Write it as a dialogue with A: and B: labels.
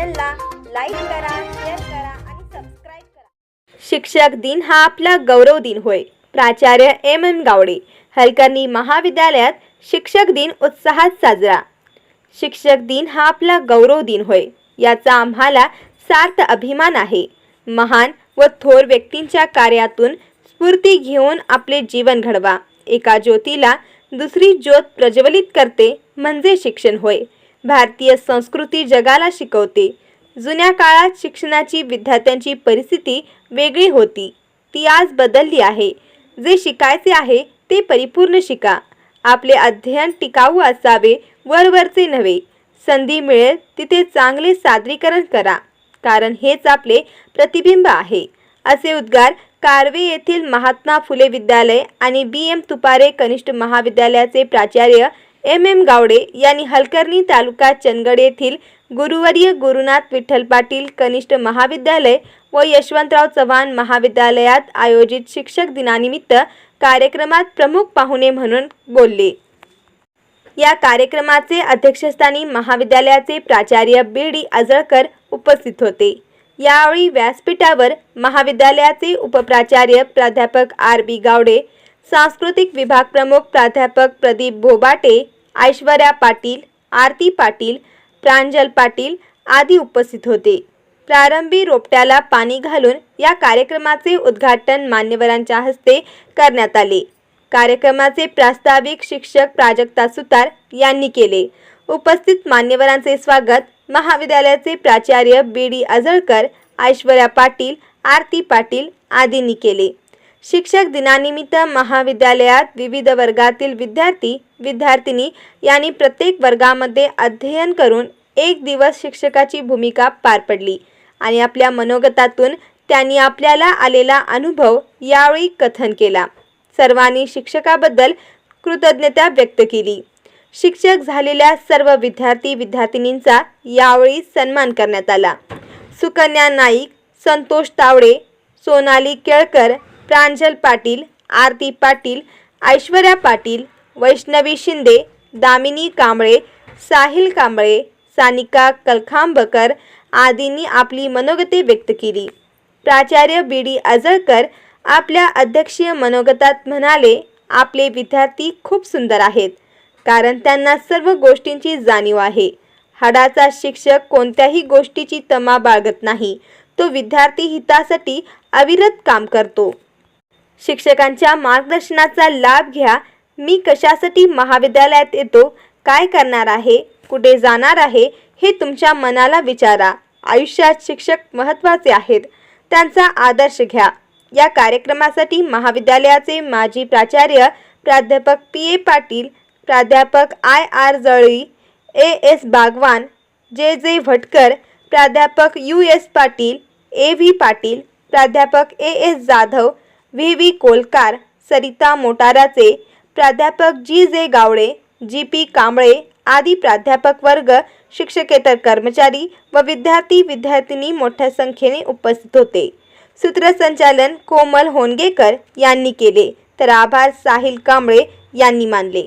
A: चॅनलला लाईक करा शेअर करा आणि सबस्क्राईब करा. शिक्षक दिन हा आपला गौरव दिन होय. प्राचार्य एम एम गावडे हलकर्णी महाविद्यालयात शिक्षक दिन उत्साहात साजरा. शिक्षक दिन हा आपला गौरव दिन होय. याचा आम्हाला सार्थ अभिमान आहे. महान व थोर व्यक्तींच्या कार्यातून स्फूर्ती घेऊन आपले जीवन घडवा. एका ज्योतीला दुसरी ज्योत प्रज्वलित करते म्हणजे शिक्षण होय. भारतीय संस्कृती जगाला शिकवते. जुन्या काळात शिक्षणाची विद्यार्थ्यांची परिस्थिती वेगळी होती. ती आज बदलली आहे. जे शिकायचे आहे ते परिपूर्ण शिका. आपले अध्ययन टिकाऊ असावे वरवरचे नव्हे. संधी मिळेल तिथे चांगले सादरीकरण करा. कारण हेच आपले प्रतिबिंब आहे. असे उद्गार कारवे येथील महात्मा फुले विद्यालय आणि बी एम तुपारे कनिष्ठ महाविद्यालयाचे प्राचार्य एम एम गावडे यांनी हलकर्णी तालुका चंदगड येथील गुरुवर्य गुरुनाथ विठ्ठल पाटील कनिष्ठ महाविद्यालय व यशवंतराव चव्हाण महाविद्यालयात आयोजित शिक्षक दिनानिमित्त कार्यक्रमात प्रमुख पाहुणे म्हणून बोलले. या कार्यक्रमाचे अध्यक्षस्थानी महाविद्यालयाचे प्राचार्य बी डी आजळकर उपस्थित होते. यावेळी व्यासपीठावर महाविद्यालयाचे उपप्राचार्य प्राध्यापक आर बी गावडे सांस्कृतिक विभाग प्रमुख प्राध्यापक प्रदीप भोबाटे ऐश्वर्या पाटील आरती पाटील प्रांजल पाटील आदी उपस्थित होते. प्रारंभी रोपट्याला पाणी घालून या कार्यक्रमाचे उद्घाटन मान्यवरांच्या हस्ते करण्यात आले. कार्यक्रमाचे प्रास्ताविक शिक्षक प्राजक्ता सुतार यांनी केले. उपस्थित मान्यवरांचे स्वागत महाविद्यालयाचे प्राचार्य बी डी आजळकर ऐश्वर्या पाटील आरती पाटील आदींनी केले. शिक्षक दिनानिमित्त महाविद्यालयात विविध वर्गातील विद्यार्थी विद्यार्थिनी यांनी प्रत्येक वर्गामध्ये अध्ययन करून एक दिवस शिक्षकाची भूमिका पार पडली आणि आपल्या मनोगतातून त्यांनी आपल्याला आलेला अनुभव यावेळी कथन केला. सर्वांनी शिक्षकाबद्दल कृतज्ञता व्यक्त केली. शिक्षक झालेल्या सर्व विद्यार्थी विद्यार्थिनींचा यावेळी सन्मान करण्यात आला. सुकन्या नाईक संतोष तावडे सोनाली केळकर प्रांजल पाटील आरती पाटील ऐश्वर्या पाटील वैष्णवी शिंदे दामिनी कांबळे साहिल कांबळे सानिका कलखांबकर आदींनी आपली मनोगते व्यक्त केली. प्राचार्य बी. डी. आजळकर आपल्या अध्यक्षीय मनोगतात म्हणाले आपले विद्यार्थी खूप सुंदर आहेत कारण त्यांना सर्व गोष्टींची जाणीव आहे. हाडाचा शिक्षक कोणत्याही गोष्टीची तमा बाळगत नाही. तो विद्यार्थी हितासाठी अविरत काम करतो. शिक्षकांच्या मार्गदर्शनाचा लाभ घ्या. मी कशासाठी महाविद्यालयात येतो? काय करणार आहे? कुठे जाणार आहे? हे तुमच्या मनाला विचारा. आयुष्यात शिक्षक महत्त्वाचे आहेत. त्यांचा आदर्श घ्या. या कार्यक्रमासाठी महाविद्यालयाचे माजी प्राचार्य प्राध्यापक पी. ए. पाटील प्राध्यापक I. R. Jali A. S. Bagwan J. J. Bhatkar प्राध्यापक U. S. Patil A. V. Patil प्राध्यापक A. S. Jadhav V. V. Kolkar Sarita मोटाराचे प्राध्यापक जी. जे. गावडे जी. पी. कांबळे आदी प्राध्यापक वर्ग शिक्षकेतर कर्मचारी व विद्यार्थी विद्यार्थिनी मोठ्या संख्येने उपस्थित होते. सूत्रसंचालन कोमल होनगेकर यांनी केले. तर आभार साहिल कांबळे यांनी मानले.